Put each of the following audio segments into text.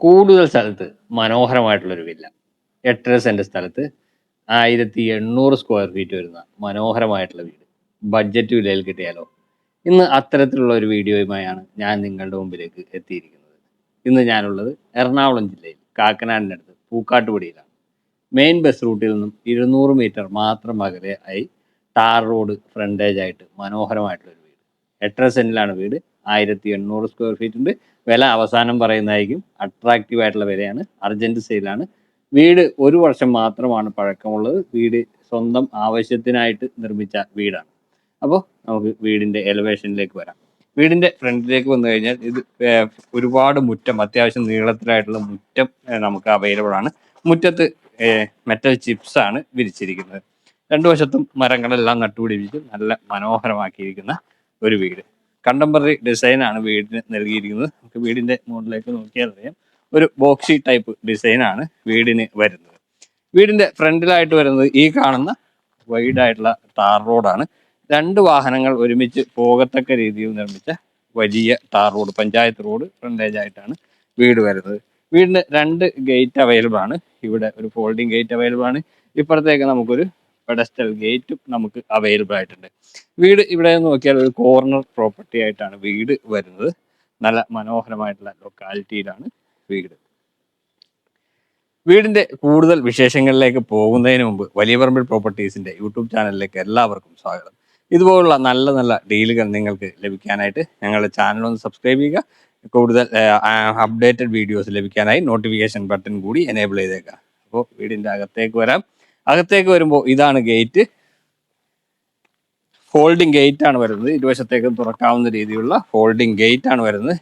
കൂടുതൽ സ്ഥലത്ത് മനോഹരമായിട്ടുള്ളൊരു വില്ല. എട്ടര സെന്റ് സ്ഥലത്ത് ആയിരത്തി എണ്ണൂറ് സ്ക്വയർ ഫീറ്റ് വരുന്ന മനോഹരമായിട്ടുള്ള വീട്. ബഡ്ജറ്റ് വിലയിൽ കിട്ടിയാലോ? ഇന്ന് അത്തരത്തിലുള്ള ഒരു വീഡിയോയുമായാണ് ഞാൻ നിങ്ങളുടെ മുമ്പിലേക്ക് എത്തിയിരിക്കുന്നത്. ഇന്ന് ഞാനുള്ളത് എറണാകുളം ജില്ലയിൽ കാക്കനാടിനടുത്ത് പൂക്കാട്ടുപടിയിലാണ്. മെയിൻ ബസ് റൂട്ടിൽ നിന്നും ഇരുന്നൂറ് മീറ്റർ മാത്രം അകലെ ആയി ടാർ റോഡ് ഫ്രണ്ടേജ് ആയിട്ട് ഒരു വീട്. എട്ടര സെന്റിലാണ് വീട്. ആയിരത്തി എണ്ണൂറ് സ്ക്വയർ ഫീറ്റ് ഉണ്ട്. വില അവസാനം പറയുന്നതായിരിക്കും. അട്രാക്റ്റീവ് ആയിട്ടുള്ള വിലയാണ്. അർജന്റ് സെയിലാണ് വീട് ഒരു വർഷം മാത്രമാണ് പഴക്കമുള്ളത്. വീട് സ്വന്തം ആവശ്യത്തിനായിട്ട് നിർമ്മിച്ച വീടാണ്. അപ്പോൾ നമുക്ക് വീടിന്റെ എലവേഷനിലേക്ക് വരാം. വീടിന്റെ ഫ്രണ്ടിലേക്ക് വന്നു കഴിഞ്ഞാൽ ഇത് ഒരുപാട് മുറ്റം അത്യാവശ്യം നീളത്തിലായിട്ടുള്ള മുറ്റം നമുക്ക് അവൈലബിൾ ആണ്. മുറ്റത്ത് മെറ്റൽ ചിപ്സ് ആണ് വിരിച്ചിരിക്കുന്നത്. രണ്ടു വശത്തും മരങ്ങളെല്ലാം നട്ടുപിടിപ്പിച്ച് നല്ല മനോഹരമാക്കിയിരിക്കുന്ന ഒരു വീട്. കണ്ടംപററി ഡിസൈനാണ് വീടിന് നൽകിയിരിക്കുന്നത്. നമുക്ക് വീടിന്റെ മുകളിലേക്ക് നോക്കിയാൽ അറിയാം. ഒരു ബോക്സി ടൈപ്പ് ഡിസൈനാണ് വീടിന് വരുന്നത്. വീടിന്റെ ഫ്രണ്ടിലായിട്ട് വരുന്നത് ഈ കാണുന്ന വൈഡ് ആയിട്ടുള്ള ടാർ റോഡാണ് രണ്ട് വാഹനങ്ങൾ ഒരുമിച്ച് പോകത്തക്ക രീതിയിൽ നിർമ്മിച്ച വലിയ tar road panchayat road frontage ആയിട്ടാണ് വീട് വരുന്നത്. വീടിന് രണ്ട് ഗേറ്റ് അവൈലബിൾ ആണ്. ഇവിടെ ഒരു ഫോൾഡിംഗ് ഗേറ്റ് അവൈലബിൾ ആണ്. ഇപ്പുറത്തേക്ക് നമുക്കൊരു പെഡസ്റ്റൽ ഗേറ്റും നമുക്ക് അവൈലബിൾ ആയിട്ടുണ്ട്. വീട് ഇവിടെ നോക്കിയാൽ ഒരു കോർണർ പ്രോപ്പർട്ടി ആയിട്ടാണ് വീട് വരുന്നത്. നല്ല മനോഹരമായിട്ടുള്ള ലൊക്കാലിറ്റിയിലാണ് വീട്. വീടിന്റെ കൂടുതൽ വിശേഷങ്ങളിലേക്ക് പോകുന്നതിന് മുമ്പ് വലിയ പറമ്പിൽ പ്രോപ്പർട്ടീസിന്റെ യൂട്യൂബ് ചാനലിലേക്ക് എല്ലാവർക്കും സ്വാഗതം. ഇതുപോലുള്ള നല്ല നല്ല ഡീലുകൾ നിങ്ങൾക്ക് ലഭിക്കാനായിട്ട് ഞങ്ങളുടെ ചാനൽ ഒന്ന് സബ്സ്ക്രൈബ് ചെയ്യുക. കൂടുതൽ അപ്ഡേറ്റഡ് വീഡിയോസ് ലഭിക്കാനായി നോട്ടിഫിക്കേഷൻ ബട്ടൺ കൂടി എനേബിൾ ചെയ്തേക്കാം അപ്പോൾ വീടിന്റെ അകത്തേക്ക് വരാം. അകത്തേക്ക് വരുമ്പോൾ ഇതാണ് ഗേറ്റ് ഫോൾഡിംഗ് ഗേറ്റ് ആണ് വരുന്നത്. ഇരുവശത്തേക്കും തുറക്കാവുന്ന രീതിയിലുള്ള ഫോൾഡിംഗ് ഗേറ്റ് ആണ് വരുന്നത്.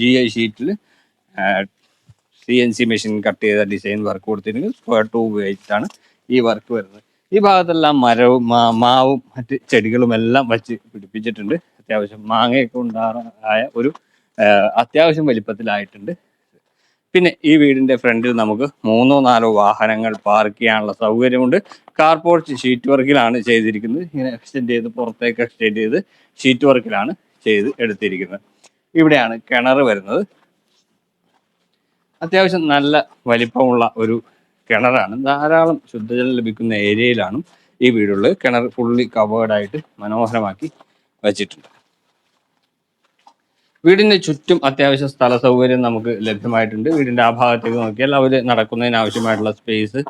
ജി ഐ ഷീറ്റിൽ C N C machine cut ചെയ്ത ഡിസൈൻ വർക്ക് കൊടുത്തിട്ടുണ്ട് സ്ക്വയർ ടൂ ആണ് ഈ വർക്ക് വരുന്നത്. ഈ ഭാഗത്തെല്ലാം മരവും മാവും മറ്റ് ചെടികളും എല്ലാം വച്ച് പിടിപ്പിച്ചിട്ടുണ്ട്. അത്യാവശ്യം മാങ്ങയൊക്കെ ഉണ്ടായ ഒരു അത്യാവശ്യം വലിപ്പത്തിലായിട്ടുണ്ട്. പിന്നെ ഈ വീടിന്റെ ഫ്രണ്ടിൽ നമുക്ക് മൂന്നോ നാലോ വാഹനങ്ങൾ പാർക്ക് ചെയ്യാനുള്ള സൗകര്യമുണ്ട്. കാർ പോർച്ച് ഷീറ്റ് വർക്കിലാണ് ചെയ്തിരിക്കുന്നത്. ഇങ്ങനെ എക്സ്റ്റെൻഡ് ചെയ്ത് പുറത്തേക്ക് എക്സ്റ്റെൻഡ് ചെയ്ത് ഷീറ്റ് വർക്കിലാണ് ചെയ്ത് എടുത്തിരിക്കുന്നത്. ഇവിടെയാണ് കിണർ വരുന്നത്. അത്യാവശ്യം നല്ല വലിപ്പമുള്ള ഒരു കിണറാണ്. ധാരാളം ശുദ്ധജലം ലഭിക്കുന്ന ഏരിയയിലാണ് ഈ വീടുള്ളത്. കിണർ ഫുള്ളി കവേർഡായിട്ട് മനോഹരമാക്കി വച്ചിട്ടുണ്ട്. വീടിന് ചുറ്റും അത്യാവശ്യ സ്ഥല സൗകര്യം നമുക്ക് ലഭ്യമായിട്ടുണ്ട്. വീടിന്റെ ആ ഭാഗത്തേക്ക് നോക്കിയാൽ അവർ നടക്കുന്നതിന് ആവശ്യമായിട്ടുള്ള സ്പേസ്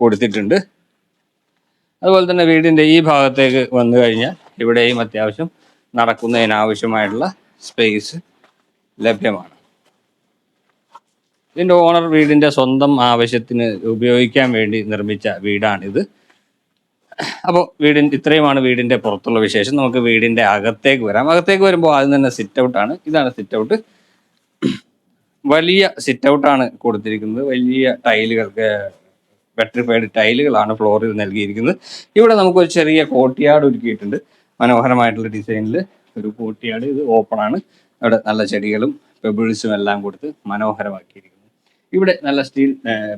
കൊടുത്തിട്ടുണ്ട്. അതുപോലെ തന്നെ വീടിന്റെ ഈ ഭാഗത്തേക്ക് വന്നു കഴിഞ്ഞാൽ ഇവിടെയും അത്യാവശ്യം നടക്കുന്നതിന് ആവശ്യമായിട്ടുള്ള സ്പേസ് ലഭ്യമാണ്. ഇതിന്റെ ഓണർ വീടിന്റെ സ്വന്തം ആവശ്യത്തിന് ഉപയോഗിക്കാൻ വേണ്ടി നിർമ്മിച്ച വീടാണിത്. അപ്പോൾ വീടിന്റെ ഇത്രയുമാണ് വീടിന്റെ പുറത്തുള്ള വിശേഷം. നമുക്ക് വീടിന്റെ അകത്തേക്ക് വരാം. അകത്തേക്ക് വരുമ്പോൾ ആദ്യം തന്നെ സിറ്റ് ഔട്ട് ആണ്. ഇതാണ് സിറ്റ് ഔട്ട് വലിയ സിറ്റ് ഔട്ട് ആണ് കൊടുത്തിരിക്കുന്നത്. വലിയ ടൈലുകൾക്ക് വെട്രിഫൈഡ് ടൈലുകളാണ് ഫ്ലോറിൽ നൽകിയിരിക്കുന്നത്. ഇവിടെ നമുക്ക് ഒരു ചെറിയ കോട്ടിയാട് ഒരുക്കിയിട്ടുണ്ട്. മനോഹരമായിട്ടുള്ള ഡിസൈനിൽ ഒരു കോട്ടിയാട്. ഇത് ഓപ്പൺ ആണ്. അവിടെ നല്ല ചെടികളും പെബിൾസും എല്ലാം കൊടുത്ത് മനോഹരമാക്കിയിരിക്കുന്നു. ഇവിടെ നല്ല സ്റ്റീൽ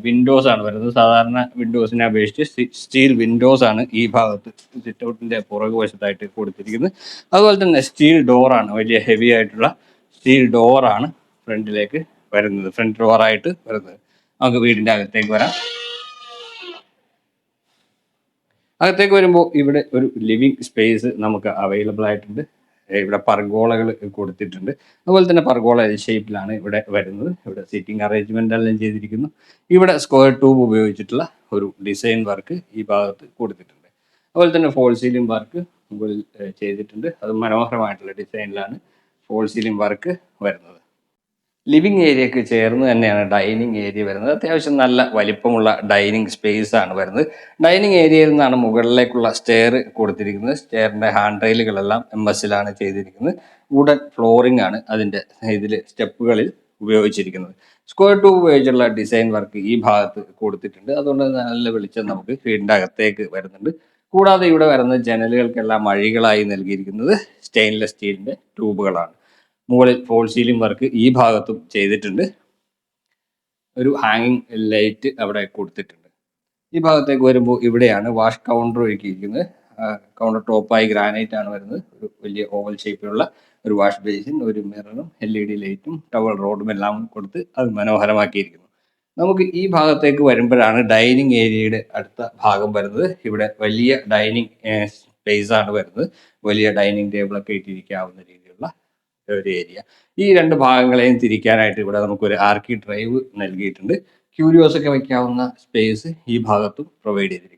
വിൻഡോസ് ആണ് വരുന്നത്. സാധാരണ വിൻഡോസിനെ അപേക്ഷിച്ച് സ്റ്റീൽ വിൻഡോസ് ആണ് ഈ ഭാഗത്ത് സിറ്റ് ഔട്ടിന്റെ പുറകു വശത്തായിട്ട് കൊടുത്തിരിക്കുന്നത്. അതുപോലെ തന്നെ സ്റ്റീൽ ഡോറാണ് വലിയ ഹെവി ആയിട്ടുള്ള സ്റ്റീൽ ഡോറാണ് ഫ്രണ്ടിലേക്ക് വരുന്നത് ഫ്രണ്ട് ഡോറായിട്ട് വരുന്നത്. നമുക്ക് വീടിന്റെ അകത്തേക്ക് വരാം. അകത്തേക്ക് വരുമ്പോൾ ഇവിടെ ഒരു ലിവിങ് സ്പേസ് നമുക്ക് അവൈലബിൾ ആയിട്ടുണ്ട്. ഇവിടെ പർഗോളകൾ കൊടുത്തിട്ടുണ്ട്. അതുപോലെ തന്നെ പർഗോള ഷേപ്പിലാണ് ഇവിടെ വരുന്നത്. ഇവിടെ സീറ്റിംഗ് അറേഞ്ച്മെന്റ് എല്ലാം ചെയ്തിരിക്കുന്നു. ഇവിടെ സ്ക്വയർ ട്യൂബ് ഉപയോഗിച്ചിട്ടുള്ള ഒരു ഡിസൈൻ വർക്ക് ഈ ഭാഗത്ത് കൊടുത്തിട്ടുണ്ട്. അതുപോലെ തന്നെ ഫോൾ സീലിംഗ് വർക്ക് മുകളിൽ ചെയ്തിട്ടുണ്ട്. അത് മനോഹരമായിട്ടുള്ള ഡിസൈനിലാണ് ഫോൾ സീലിംഗ് വർക്ക് വരുന്നത്. ലിവിങ് ഏരിയക്ക് ചേർന്ന് തന്നെയാണ് ഡൈനിങ് ഏരിയ വരുന്നത്. അത്യാവശ്യം നല്ല വലിപ്പമുള്ള ഡൈനിങ് സ്പേസ് ആണ് വരുന്നത്. ഡൈനിങ് ഏരിയയിൽ നിന്നാണ് മുകളിലേക്കുള്ള സ്റ്റെയർ കൊടുത്തിരിക്കുന്നത്. സ്റ്റെയറിന്റെ ഹാൻഡ് റെയിലുകളെല്ലാം എം എസിലാണ് ചെയ്തിരിക്കുന്നത്. വുഡൻ ഫ്ലോറിംഗ് ആണ് അതിന്റെ ഇതിൽ സ്റ്റെപ്പുകളിൽ ഉപയോഗിച്ചിരിക്കുന്നത്. സ്ക്വയർ ട്യൂബ് ഉപയോഗിച്ചുള്ള ഡിസൈൻ വർക്ക് ഈ ഭാഗത്ത് കൊടുത്തിട്ടുണ്ട്. അതുകൊണ്ട് നല്ല വെളിച്ചം നമുക്ക് വീടിന്റെ അകത്തേക്ക് വരുന്നുണ്ട്. കൂടാതെ ഇവിടെ വരുന്ന ജനലുകൾക്കെല്ലാം അഴികളായി നൽകിയിരിക്കുന്നത് സ്റ്റെയിൻലെസ് സ്റ്റീലിന്റെ ട്യൂബുകളാണ് മുകളിൽ ഫോൾ സീലിംഗ് വർക്ക് ഈ ഭാഗത്തും ചെയ്തിട്ടുണ്ട്. ഒരു ഹാങ്ങിങ് ലൈറ്റ് അവിടെ കൊടുത്തിട്ടുണ്ട്. ഈ ഭാഗത്തേക്ക് വരുമ്പോൾ ഇവിടെയാണ് വാഷ് കൗണ്ടർ ഒരുക്കിയിരിക്കുന്നത്. കൗണ്ടർ ടോപ്പായി ഗ്രാനൈറ്റ് ആണ് വരുന്നത്. ഒരു വലിയ ഓവൽ ഷേപ്പിലുള്ള ഒരു വാഷ് ബേസിൻ ഒരു മിററും എൽ ഇ ഡി ലൈറ്റും ടവൽ റോഡും എല്ലാം കൊടുത്ത് അത് മനോഹരമാക്കിയിരിക്കുന്നു. നമുക്ക് ഈ ഭാഗത്തേക്ക് വരുമ്പോഴാണ് ഡൈനിങ് ഏരിയയുടെ അടുത്ത ഭാഗം വരുന്നത്. ഇവിടെ വലിയ ഡൈനിങ് സ്പേസ് ആണ് വരുന്നത്. വലിയ ഡൈനിങ് ടേബിളൊക്കെ ഇട്ടിരിക്കാവുന്ന രീതിയിലുള്ള ഒരു ഏരിയ. ഈ രണ്ട് ഭാഗങ്ങളെയും തിരിക്കാനായിട്ട് ഇവിടെ നമുക്കൊരു ആർക്കി ഡ്രൈവ് നൽകിയിട്ടുണ്ട്. ക്യൂരിയോസ് ഒക്കെ വയ്ക്കാവുന്ന സ്പേസ് ഈ ഭാഗത്തും പ്രൊവൈഡ് ചെയ്തിരിക്കുന്നു.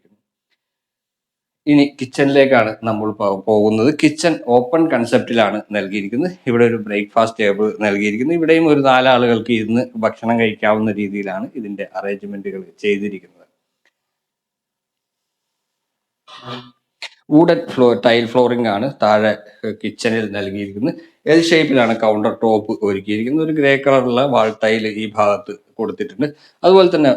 ഇനി കിച്ചണിലേക്കാണ് നമ്മൾ പോകുന്നത്. കിച്ചൺ ഓപ്പൺ കൺസെപ്റ്റിലാണ് നൽകിയിരിക്കുന്നത്. ഇവിടെ ഒരു ബ്രേക്ക്ഫാസ്റ്റ് ടേബിൾ നൽകിയിരിക്കുന്നു. ഇവിടെയും ഒരു നാലാളുകൾക്ക് ഇരുന്ന് ഭക്ഷണം കഴിക്കാവുന്ന രീതിയിലാണ് ഇതിന്റെ അറേഞ്ച്മെന്റുകൾ ചെയ്തിരിക്കുന്നത്. വുഡൻ ഫ്ലോർ ടൈൽ ഫ്ലോറിംഗ് ആണ് താഴെ കിച്ചണിൽ നൽകിയിരിക്കുന്നത്. എൽ ഷേപ്പിലാണ് കൗണ്ടർ ടോപ്പ് ഒരുക്കിയിരിക്കുന്നത്. ഒരു ഗ്രേ കളറുള്ള വാൾ ടൈൽ ഈ ഭാഗത്ത് കൊടുത്തിട്ടുണ്ട്. അതുപോലെ തന്നെ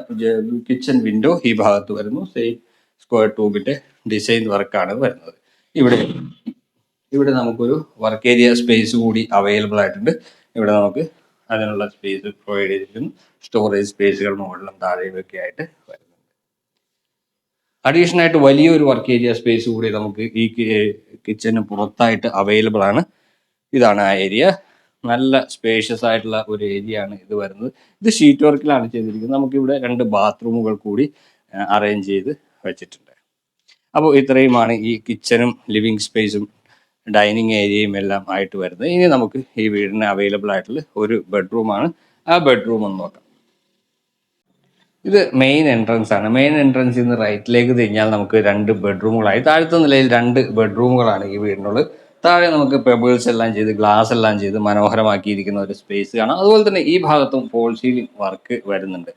കിച്ചൺ വിൻഡോ ഈ ഭാഗത്ത് വരുന്നു. സെയിം സ്ക്വയർ ട്യൂബിന്റെ ഡിസൈൻ വർക്കാണ് വരുന്നത്. ഇവിടെ ഇവിടെ നമുക്കൊരു വർക്ക് ഏരിയ സ്പേസ് കൂടി അവൈലബിൾ ആയിട്ടുണ്ട്. ഇവിടെ നമുക്ക് അതിനുള്ള സ്പേസ് പ്രൊവൈഡ് ചെയ്തിരിക്കുന്നു. സ്റ്റോറേജ് സ്പേസുകൾ മുകളിലും താഴെയും ഒക്കെ ആയിട്ട് വരുന്നുണ്ട്. അഡീഷണൽ ആയിട്ട് വലിയൊരു വർക്ക് ഏരിയ സ്പേസ് കൂടി നമുക്ക് ഈ കിച്ചന് പുറത്തായിട്ട് അവൈലബിൾ ആണ്. ഇതാണ് ആ ഏരിയ നല്ല സ്പേഷ്യസ് ആയിട്ടുള്ള ഒരു ഏരിയ ആണ് ഇത് വരുന്നത്. ഇത് ഷീറ്റ് വർക്കിലാണ് ചെയ്തിരിക്കുന്നത്. നമുക്കിവിടെ രണ്ട് ബാത്റൂമുകൾ കൂടി അറേഞ്ച് ചെയ്ത് വെച്ചിട്ടുണ്ട്. അപ്പോൾ ഇത്രയുമാണ് ഈ കിച്ചനും ലിവിങ് സ്പേസും ഡൈനിങ് ഏരിയയും എല്ലാം ആയിട്ട് വരുന്നത്. ഇനി നമുക്ക് ഈ വീടിന് അവൈലബിൾ ആയിട്ടുള്ള ഒരു ബെഡ്റൂമാണ് ആ ബെഡ്റൂം ഒന്ന് നോക്കാം. ഇത് മെയിൻ എൻട്രൻസ് ആണ്. മെയിൻ എൻട്രൻസിൽ നിന്ന് റൈറ്റിലേക്ക് തിരിഞ്ഞാൽ നമുക്ക് രണ്ട് ബെഡ്റൂമുകളായി താഴത്തെ നിലയിൽ രണ്ട് ബെഡ്റൂമുകളാണ് ഈ വീടിനുള്ളത്. താഴെ നമുക്ക് പെബിൾസ് എല്ലാം ചെയ്ത് ഗ്ലാസ് എല്ലാം ചെയ്ത് മനോഹരമാക്കിയിരിക്കുന്ന ഒരു സ്പേസ് കാണാം. അതുപോലെ തന്നെ ഈ ഭാഗത്തും ഫോൾ സീലിംഗ് വർക്ക് വരുന്നുണ്ട്.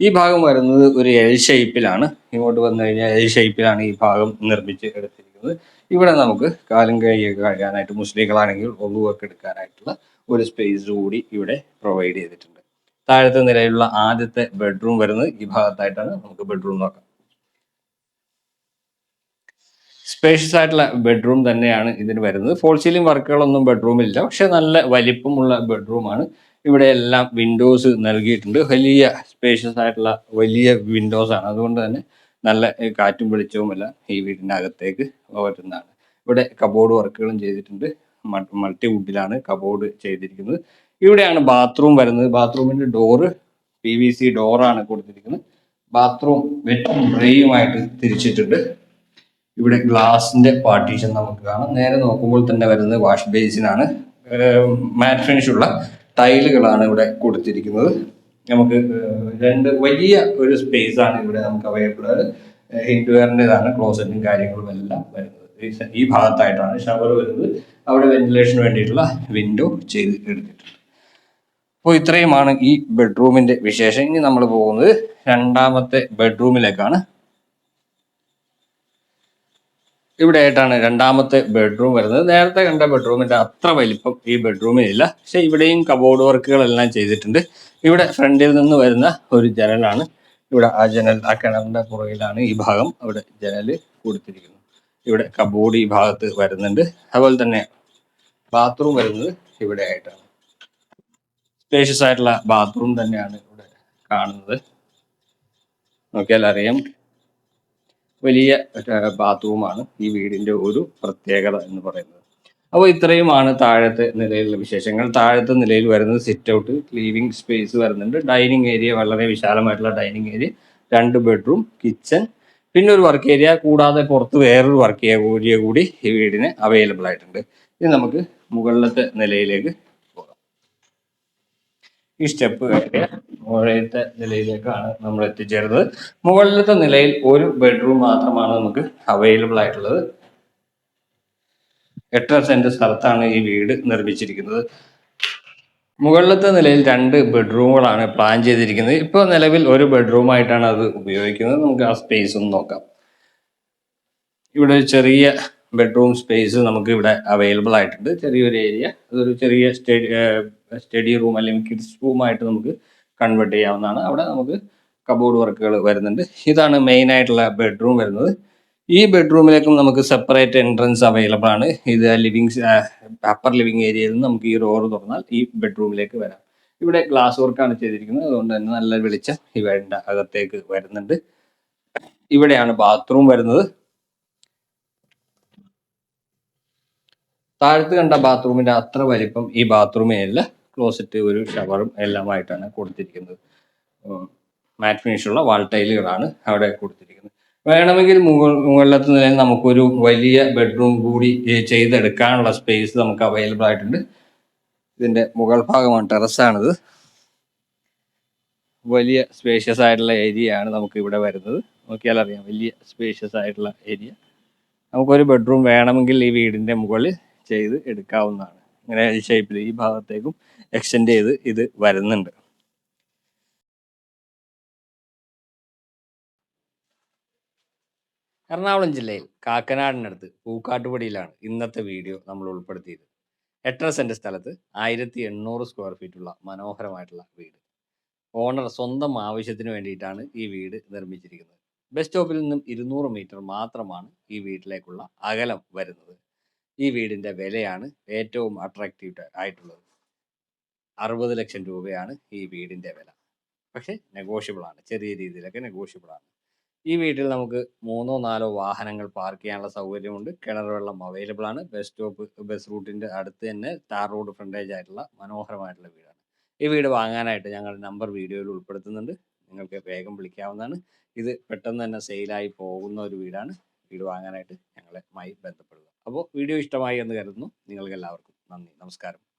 ഈ ഭാഗം വരുന്നത് ഒരു എൽ ഷേപ്പിലാണ് ഇങ്ങോട്ട് വന്നു കഴിഞ്ഞാൽ എൽ ഷേപ്പിലാണ് ഈ ഭാഗം നിർമ്മിച്ച് എടുത്തിരിക്കുന്നത്. ഇവിടെ നമുക്ക് കാലും കൈയൊക്കെ കഴിയാനായിട്ട് മുസ്ലിങ്ങളാണെങ്കിൽ ഒന്നുവൊക്കെ എടുക്കാനായിട്ടുള്ള ഒരു സ്പേസ് കൂടി ഇവിടെ പ്രൊവൈഡ് ചെയ്തിട്ടുണ്ട്. താഴത്തെ നിലയിലുള്ള ആദ്യത്തെ ബെഡ്റൂം വരുന്നത് ഈ ഭാഗത്തായിട്ടാണ്. നമുക്ക് ബെഡ്റൂം നോക്കാം. സ്പേഷ്യസ് ആയിട്ടുള്ള ബെഡ്റൂം തന്നെയാണ് ഇതിന് വരുന്നത്. ഫോൾ സീലിംഗ് വർക്കുകളൊന്നും ബെഡ്റൂമില്ല പക്ഷെ നല്ല വലിപ്പമുള്ള ബെഡ്റൂമാണ് ഇവിടെ എല്ലാം വിൻഡോസ് നൽകിയിട്ടുണ്ട്. വലിയ സ്പേഷ്യസ് ആയിട്ടുള്ള വലിയ വിൻഡോസ് ആണ്. അതുകൊണ്ട് തന്നെ നല്ല കാറ്റും വെളിച്ചവും എല്ലാം ഈ വീടിനകത്തേക്ക് വരുന്നതാണ്. ഇവിടെ കബോർഡ് വർക്കുകളും ചെയ്തിട്ടുണ്ട്. മൾട്ടി വുഡിലാണ് കബോർഡ് ചെയ്തിരിക്കുന്നത്. ഇവിടെയാണ് ബാത്റൂം വരുന്നത്. ബാത്റൂമിന്റെ ഡോറ് പി വി സി ഡോറാണ് കൊടുത്തിരിക്കുന്നത്. ബാത്റൂം വെറ്റും ഡ്രൈയുമായിട്ട് തിരിച്ചിട്ടുണ്ട്. ഇവിടെ ഗ്ലാസിന്റെ പാർട്ടീഷൻ നമുക്ക് കാണാം. നേരെ നോക്കുമ്പോൾ തന്നെ വരുന്നത് വാഷ് ബേസിനാണ്. മാറ്റ് ഫിനിഷ് ഉള്ള ടൈലുകളാണ് ഇവിടെ കൊടുത്തിരിക്കുന്നത്. നമുക്ക് രണ്ട് വലിയ ഒരു സ്പേസ് ആണ് ഇവിടെ നമുക്ക് അവൈലബിൾ ഹിൻഡുവെയറിന്റെതാണ് ക്ലോസറ്റും കാര്യങ്ങളും എല്ലാം വരുന്നത്. ഈ ഈ ഭാഗത്തായിട്ടാണ് ഷവർ വരുന്നത്. അവിടെ വെന്റിലേഷന് വേണ്ടിയിട്ടുള്ള വിൻഡോ ചെയ്ത് എടുത്തിട്ടുണ്ട്. അപ്പോൾ ഇത്രയുമാണ് ഈ ബെഡ്റൂമിന്റെ വിശേഷം. ഇനി നമ്മൾ പോകുന്നത് രണ്ടാമത്തെ ബെഡ്റൂമിലേക്കാണ് ഇവിടെ ആയിട്ടാണ് രണ്ടാമത്തെ ബെഡ്റൂം വരുന്നത്. നേരത്തെ കണ്ട ബെഡ്റൂമിന്റെ അത്ര വലിപ്പം ഈ ബെഡ്റൂമിലില്ല പക്ഷെ ഇവിടെയും കബോർഡ് വർക്കുകളെല്ലാം ചെയ്തിട്ടുണ്ട്. ഇവിടെ ഫ്രണ്ടിൽ നിന്ന് വരുന്ന ഒരു ജനലാണ്. ഇവിടെ ആ ജനൽ ആ കിണറിന്റെ പുറകിലാണ് ഈ ഭാഗം അവിടെ ജനൽ കൊടുത്തിരിക്കുന്നു ഇവിടെ കബോർഡ് ഈ ഭാഗത്ത് വരുന്നുണ്ട്. അതുപോലെ തന്നെ ബാത്റൂം വരുന്നത് ഇവിടെ ആയിട്ടാണ് സ്പേഷ്യസ് ആയിട്ടുള്ള ബാത്റൂം തന്നെയാണ് ഇവിടെ കാണുന്നത്. നോക്കിയാൽ അറിയാം. വലിയ ബാത്റൂമാണ് ഈ വീടിന്റെ ഒരു പ്രത്യേകത എന്ന് പറയുന്നത്. അപ്പോൾ ഇത്രയുമാണ് താഴത്തെ നിലയിലുള്ള വിശേഷങ്ങൾ. താഴത്തെ നിലയിൽ വരുന്നത് സിറ്റ് ഔട്ട് ലിവിംഗ് സ്പേസ് വരുന്നുണ്ട്. ഡൈനിങ് ഏരിയ വളരെ വിശാലമായിട്ടുള്ള ഡൈനിങ് ഏരിയ. രണ്ട് ബെഡ്റൂം കിച്ചൺ പിന്നെ ഒരു വർക്ക് ഏരിയ കൂടാതെ പുറത്ത് വേറൊരു വർക്ക് ഏരിയ കൂടി ഈ വീടിന് അവൈലബിൾ ആയിട്ടുണ്ട്. ഇനി നമുക്ക് മുകളിലത്തെ നിലയിലേക്ക് ഈ സ്റ്റെപ്പ് കയറിയ മുകളിലത്തെ നിലയിലേക്കാണ് നമ്മൾ എത്തിച്ചേരുന്നത്. മുകളിലത്തെ നിലയിൽ ഒരു ബെഡ്റൂം മാത്രമാണ് നമുക്ക് അവൈലബിൾ ആയിട്ടുള്ളത്. എട്ടര സെന്റ് സ്ഥലത്താണ് ഈ വീട് നിർമ്മിച്ചിരിക്കുന്നത്. മുകളിലത്തെ നിലയിൽ രണ്ട് ബെഡ്റൂമുകളാണ് പ്ലാൻ ചെയ്തിരിക്കുന്നത്. ഇപ്പോൾ നിലവിൽ ഒരു ബെഡ്റൂം ആയിട്ടാണ് അത് ഉപയോഗിക്കുന്നത്. നമുക്ക് ആ സ്പേസ് ഒന്ന് നോക്കാം. ഇവിടെ ചെറിയ ബെഡ്റൂം സ്പേസ് നമുക്ക് ഇവിടെ അവൈലബിൾ ആയിട്ടുണ്ട്. ചെറിയൊരു ഏരിയ അതൊരു ചെറിയ സ്റ്റഡി സ്റ്റഡി റൂം അല്ലെങ്കിൽ കിഡ്സ് റൂമായിട്ട് നമുക്ക് കൺവേർട്ട് ചെയ്യാവുന്നതാണ്. അവിടെ നമുക്ക് കബോർഡ് വർക്കുകൾ വരുന്നുണ്ട്. ഇതാണ് മെയിൻ ആയിട്ടുള്ള ബെഡ്റൂം വരുന്നത്. ഈ ബെഡ്റൂമിലേക്കും നമുക്ക് സെപ്പറേറ്റ് എൻട്രൻസ് അവൈലബിൾ ആണ്. ഇത് ലിവിങ് അപ്പർ ലിവിങ് ഏരിയയിൽ നിന്ന് നമുക്ക് ഈ റോർ തുറന്നാൽ ഈ ബെഡ്റൂമിലേക്ക് വരാം. ഇവിടെ ഗ്ലാസ് വർക്കാണ് ചെയ്തിരിക്കുന്നത്. അതുകൊണ്ട് തന്നെ നല്ല വെളിച്ചം വീടിന്റെ അകത്തേക്ക് വരുന്നുണ്ട്. ഇവിടെയാണ് ബാത്റൂം വരുന്നത്. താഴത്ത് കണ്ട ബാത്റൂമിന്റെ അത്ര വലിപ്പം ഈ ബാത്റൂമിനല്ല ക്ലോസറ്റ് ഒരു ഷവറും എല്ലാമായിട്ടാണ് കൊടുത്തിരിക്കുന്നത്. മാറ്റ് ഫിനിഷുള്ള വാൾ ടൈലുകളാണ് അവിടെ കൊടുത്തിരിക്കുന്നത്. വേണമെങ്കിൽ മുകൾ മുകളിലത്തെ നിലയിൽ നമുക്കൊരു വലിയ ബെഡ്റൂം കൂടി ചെയ്തെടുക്കാനുള്ള സ്പേസ് നമുക്ക് അവൈലബിൾ ആയിട്ടുണ്ട്. ഇതിന്റെ മുകൾ ഭാഗമാണ് ടെറസാണിത്. വലിയ സ്പേഷ്യസ് ആയിട്ടുള്ള ഏരിയ ആണ് നമുക്ക് ഇവിടെ വരുന്നത്. നോക്കിയാൽ അറിയാം വലിയ സ്പേഷ്യസ് ആയിട്ടുള്ള ഏരിയ. നമുക്കൊരു ബെഡ്റൂം വേണമെങ്കിൽ ഈ വീടിന്റെ മുകളിൽ ചെയ്ത് എടുക്കാവുന്നതാണ്. ഇങ്ങനെ ഈ ഷേപ്പിൽ ഈ ഭാഗത്തേക്കും എക്സ്റ്റെൻഡ് ചെയ്ത് ഇത് വരുന്നുണ്ട്. എറണാകുളം ജില്ലയിൽ കാക്കനാടിനടുത്ത് പൂക്കാട്ടുപടിയിലാണ് ഇന്നത്തെ വീഡിയോ നമ്മൾ ഉൾപ്പെടുത്തിയത്. എട്ടര സെന്റ് സ്ഥലത്ത് ആയിരത്തി എണ്ണൂറ് സ്ക്വയർ ഫീറ്റുള്ള മനോഹരമായിട്ടുള്ള വീട്. ഓണർ സ്വന്തം ആവശ്യത്തിന് വേണ്ടിയിട്ടാണ് ഈ വീട് നിർമ്മിച്ചിരിക്കുന്നത്. ബസ് സ്റ്റോപ്പിൽ നിന്നും ഇരുന്നൂറ് മീറ്റർ മാത്രമാണ് ഈ വീട്ടിലേക്കുള്ള അകലം വരുന്നത്. ഈ വീടിന്റെ വിലയാണ് ഏറ്റവും അട്രാക്റ്റീവ് ആയിട്ടുള്ളത്. അറുപത് ലക്ഷം രൂപയാണ് ഈ വീടിന്റെ വില. പക്ഷേ നെഗോഷ്യബിൾ ആണ്. ചെറിയ രീതിയിലൊക്കെ നെഗോഷ്യബിൾ ആണ്. ഈ വീട്ടിൽ നമുക്ക് മൂന്നോ നാലോ വാഹനങ്ങൾ പാർക്ക് ചെയ്യാനുള്ള സൗകര്യമുണ്ട്. കിണർ വെള്ളം അവൈലബിൾ ആണ്. ബസ് സ്റ്റോപ്പ് ബസ് റൂട്ടിന്റെ അടുത്ത് തന്നെ ടാർ റോഡ് ഫ്രണ്ടേജ് ആയിട്ടുള്ള മനോഹരമായിട്ടുള്ള വീടാണ്. ഈ വീട് വാങ്ങാനായിട്ട് ഞങ്ങൾ നമ്പർ വീഡിയോയിൽ ഉൾപ്പെടുത്തുന്നുണ്ട്. നിങ്ങൾക്ക് വേഗം വിളിക്കാവുന്നതാണ്. ഇത് പെട്ടെന്ന് തന്നെ സെയിലായി പോകുന്ന ഒരു വീടാണ്. വീട് വാങ്ങാനായിട്ട് ഞങ്ങളെ ഞങ്ങളുമായി ബന്ധപ്പെടുക അപ്പോൾ വീഡിയോ ഇഷ്ടമായി എന്ന് കരുതുന്നു. നിങ്ങൾക്ക് എല്ലാവർക്കും നന്ദി. നമസ്കാരം.